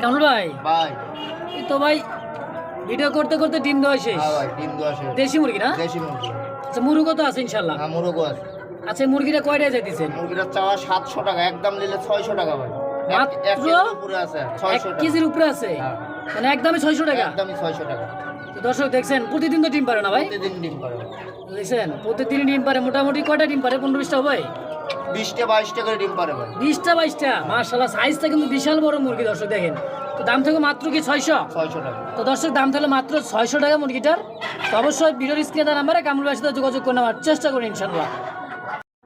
কামল ভাই ভাই। তো ভাই ভিডিও করতে করতে ডিম দেওয়া শেষ? হ্যাঁ ভাই ডিম দোয়া আছে দেশি মুরগি না? দেশি মুরগি। আচ্ছা মুরগো তো আছে ইনশাল্লাহ হ্যাঁ মুরগো আছে। আচ্ছা মুরগিটা কয়টায় যাইতেছেন মুরগিটার চাওয়া সাতশো টাকা একদম নিলে ছয়শো টাকা ভাই। এক- মাত্র? এক কেজির উপরে আছে হ্যাঁ। মানে একদমই ছয়শো টাকা? একদমই ছয়শো টাকা। তো দর্শক দেখছেন প্রতিদিন তো ডিম পারে না ভাই? প্রতিদিন ডিম পারে দেখছেন প্রতিদিন ডিম পারে মোটামুটি কয়টা ডিম পারে? পনেরো বিশটা ভাই? বিশটা বাইশটা করে ডিম পারে ভাই। বিশটা বাইশটা? মার্শাল্লাহ সাইজটা কিন্তু বিশাল বড় মুরগি দর্শক দেখেন। তো দাম থেকে মাত্র কি ছয়শো? ছয়শো টাকা। তো দর্শক দাম তাহলে মাত্র ছয়শো টাকা মুরগিটার তো অবশ্যই ভিডিওর স্ক্রিনে তার নাম্বারে কামরুল ভাইয়ের সাথে যোগাযোগ করে নেওয়ার চেষ্টা করুন ইনশাল্লাহ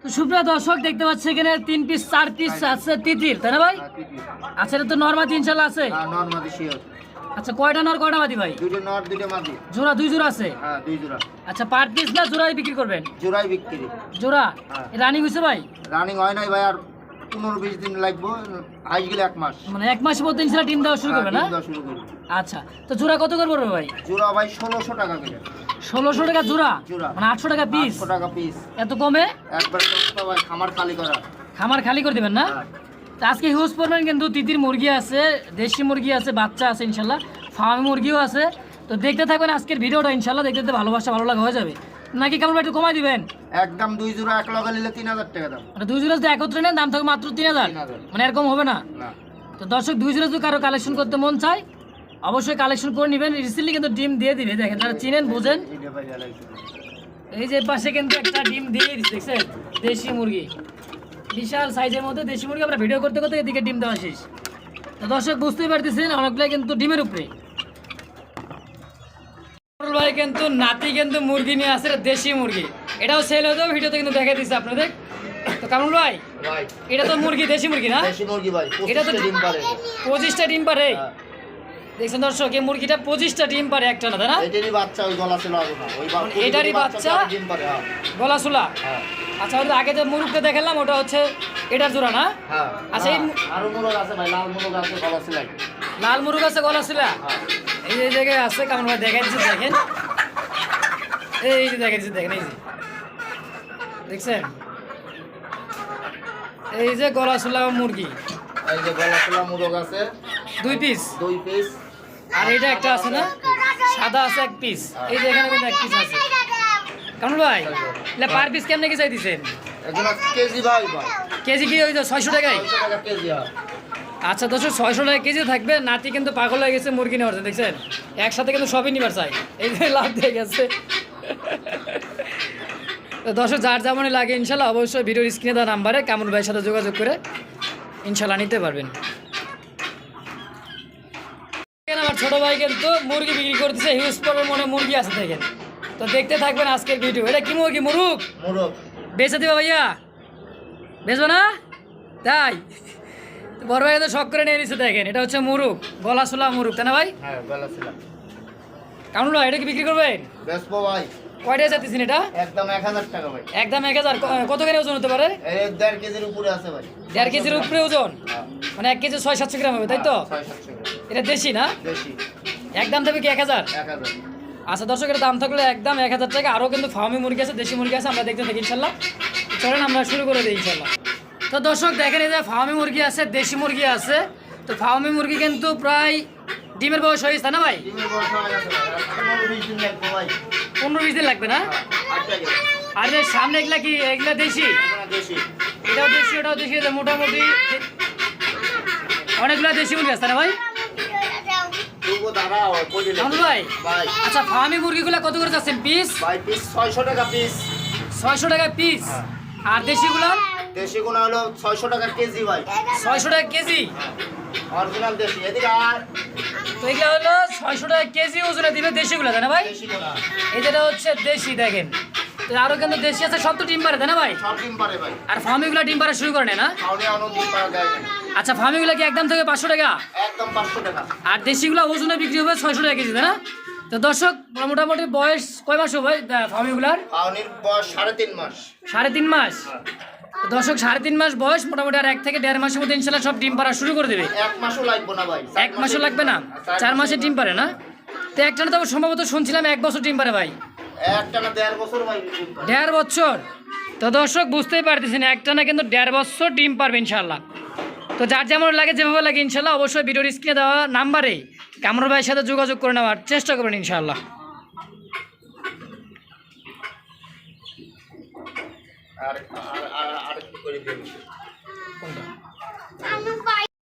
তো সুপ্রিয় দর্শক দেখতে পাচ্ছি এখানে তিন পিস চার পিস আছে তিতির তাই না ভাই? হ্যাঁ, আচ্ছা এটা তো নর্মাল ইনশাল্লাহ আছে? হ্যাঁ নর্মাদি শিওর। আচ্ছা কয়টা নর কয়টা মাদি ভাই? দুটো নর দুটো মাদি। জোড়া দুই জোড়া আছে? হ্যাঁ দুই জোড়া। আচ্ছা পার পিস না জোড়াই বিক্রি করবেন? জোড়াই বিক্রি। জোড়া? হ্যাঁ। রানিং হয়েছে ভাই? রানিং হয় নাই ভাই আর পনেরো বিশ দিন লাগবে গেলে এক মাস। মানে এক মাসের মধ্যে ইনশাল্লাহ ডিম দেওয়া শুরু করবে না? হ্যাঁ, দেওয়া শুরু করবে। আচ্ছা তো জোড়া কত করে পড়বে ভাই? জোড়া ভাই ষোলোশো টাকা করে। ষোলোশো টাকা জোড়া? জোড়া। মানে আটশো টাকা পিস টাকা পিস এত কমে? একবার ভাই খামার খালি করা। খামার খালি করে দিবেন না? হ্যাঁ। আজকে হিউজ পরিমাণ কিন্তু তিতির মুরগি আছে দেশি মুরগি আছে বাচ্চা আছে ইনশাল্লাহ ফার্মি মুরগিও আছে। তো দেখতে থাকবেন আজকের ভিডিওটা ইনশাল্লাহ দেখতে দেখতে ভালোবাসা ভালো লাগা হয়ে যাবে। নাকি কেমন একটু কমাই দিবেন? একদম দুই জোড়া এক লগা নিলে তিন হাজার টাকা দাম। মানে দুই জোড়া যদি একত্রে নেন দাম থাকবে মাত্র তিন হাজার। মানে এরকম হবে না? তো দর্শক দুই জোড়া যদি কারও কালেকশন করতে মন চায় অবশ্যই কালেকশন করে নেবেন। রিসেন্টলি কিন্তু ডিম দিয়ে দিবে দেখেন যারা চিনেন বোঝেন। এই যে পাশে কিন্তু একটা ডিম দিয়ে দিচ্ছে দেখছেন? দেশি মুরগি। বিশাল সাইজের মধ্যে দেশি মুরগি আমরা ভিডিও করতে করতে এদিকে ডিম দেওয়া শেষ। তো দর্শক বুঝতেই পারতেছেন অনেকগুলো কিন্তু ডিমের উপরে। কিন্তু নাতি কিন্তু মুরগি নিয়ে আসে দেশি মুরগি। এটাও সেল হয়ে যাবে ভিডিওতে কিন্তু দেখে দিচ্ছে আপনাদের। তো কামরুল ভাই ভাই। এটা তো মুরগি দেশি মুরগি না? দেশি মুরগি ভাই এটা তো ডিম পারে। পঁচিশটা ডিম পারে? হ্যাঁ। দেখছেন দর্শক এই মুরগিটা পঁচিশটা ডিম পারে একটা না তাই না? এটারই বাচ্চা ওই গলা ছিল আগে না। ওই এটারই বাচ্চা? ডিম পারে হ্যাঁ। গলা সুলা হ্যাঁ। আচ্ছা ওটা আগে যে মুরগটা দেখালাম ওটা হচ্ছে এটার জোড়া না? আচ্ছা, এই আরও মুরগ আছে ভাই লাল মুরগ আছে গলা ছিল লাল মুরগ আছে গলা হ্যাঁ। এই জায়গায় আছে কেমন ভাবে দেখা দিচ্ছে দেখেন। এই যে দেখা দিচ্ছে দেখেন এই যে। দেখছেন? এই যে গলা সুলা মুরগি। এই যে গলা ছিল মুরগ আছে। দুই পিস দুই পিস আর এটা একটা আছে না? সাদা আছে এক পিস এই যে এখানে কিন্তু এক পিস আছে। কেমন ভাই পার পিস কেমনে কি চাই এগুলো কেজি ভাই ভাই। কেজি কি ওই ছয়শো টাকায়? কেজি হয়। আচ্ছা দর্শক ছয়শো টাকা কেজি থাকবে। নাতি কিন্তু পাগল হয়ে গেছে মুরগি নেওয়ার জন্য, দেখছেন? একসাথে কিন্তু সবই নিবার চাই। এই যে লাভ দিয়ে গেছে। দর্শক যার যেমনই লাগে ইনশাল্লাহ অবশ্যই ভিডিওর স্ক্রিনে দেওয়া নাম্বারে কামরুল ভাইয়ের সাথে যোগাযোগ করে ইনশাল্লাহ নিতে পারবেন। দেখেন আমার ছোট ভাই কিন্তু মুরগি বিক্রি করতেছে হিউজ পরের মনে মুরগি আছে দেখেন। তো দেখতে থাকবেন আজকের ভিডিও। এটা কি মুরগি? মুরুগ মুরগ বেচে দিবা ভাইয়া? বেচবো না? তাই? বড় ভাই তো শখ করে নিয়ে নিচ্ছে দেখেন। এটা হচ্ছে মুরুগ গলা সোলা মুরুগ তাই না ভাই? হ্যাঁ গলা ছিল কেমন এটা কি বিক্রি করবেন? বেসবো ভাই। কয়টা চাচ্ছেন এটা? একদম এক হাজার টাকা ভাই। একদম এক হাজার কত করে ওজন হতে পারে? দেড় কেজির উপরে আছে ভাই। দেড় কেজির উপরে ওজন? হ্যাঁ। মানে এক কেজি ছয় সাতশো গ্রাম হবে তাই তো? গ্রাম। এটা দেশি না? দেশি। একদম দেবে কি এক হাজার? এক হাজার। আচ্ছা দর্শকের দাম থাকলে একদম এক হাজার টাকা। আরও কিন্তু ফার্মি মুরগি আছে দেশি মুরগি আছে আমরা দেখতে থাকি ইনশাল্লাহ। চলেন আমরা শুরু করে দিই ইনশাল্লাহ। তো দর্শক দেখেন এই যে ফার্মি মুরগি আছে দেশি মুরগি আছে। তো ফার্মি মুরগি কিন্তু প্রায় ডিমের বয়স হয়েছে না ভাই? হয়ে পনেরো বিশ দিন লাগবে ভাই। পনেরো বিশ দিন লাগবে না? হ্যাঁ, আর সামনে এগুলা কি এগুলা দেশি? দেশি। এটাও দেশি ওটাও দেশি মোটামুটি অনেকগুলো দেশি মুরগি আছে না ভাই? ভাই ভাই। আচ্ছা ফার্মি মুরগিগুলো কত করে যাচ্ছেন পিস? ভাই পিস ছয়শো টাকা পিস। ছয়শো টাকা পিস। আর দেশিগুলো? দেশি গুণা হলো ছয়শো টাকা কেজি ভাই ছয়শো টাকা কেজি? অরিজিনাল দেশি এদিকে আর তো এগুলো হলো ছয়শো টাকা কেজি ওজনে দিবে দেশিগুলো তাই না ভাই? হচ্ছে দেশি দেখেন। তো আরও কিন্তু দেশি আছে সব তো ডিম পারে তাই না ভাই? সব ডিম পারে ভাই। আর ফার্মিগুলো ডিম পারা শুরু করে না? আচ্ছা ফার্মিগুলো কি একদম থেকে পাঁচশো টাকা? একদম পাঁচশো টাকা। আর দেশিগুলো ওজনে বিক্রি হবে ছয়শো টাকা কেজি তাই না? তো দর্শক মোটামুটি বয়স কয় মাস হবে ফার্মিগুলার বয়স সাড়ে তিন মাস। সাড়ে তিন মাস। তো দর্শক সাড়ে তিন মাস বয়স মোটামুটি আর এক থেকে দেড় মাসের মধ্যে ইনশাল্লাহ সব ডিম পাড়া শুরু করে দেবে। এক মাসও লাগবে না ভাই। এক মাসও লাগবে না? চার মাসে ডিম পারে না? তো একটা তো সম্ভবত শুনছিলাম এক বছর ডিম পারে ভাই। দেড় বছর ভাই দেড় বছর? তো দর্শক বুঝতেই পারতেছেন একটা না কিন্তু দেড় বছর ডিম পারবে ইনশাল্লাহ। তো যার যেমন লাগে যেভাবে লাগে ইনশাল্লাহ অবশ্যই ভিডিওর স্ক্রিনে দেওয়া নাম্বারে কামর ভাইয়ের সাথে যোগাযোগ করে নেওয়ার চেষ্টা করবেন ইনশাল্লাহ। আর আর আর কি করে দিন কোনটা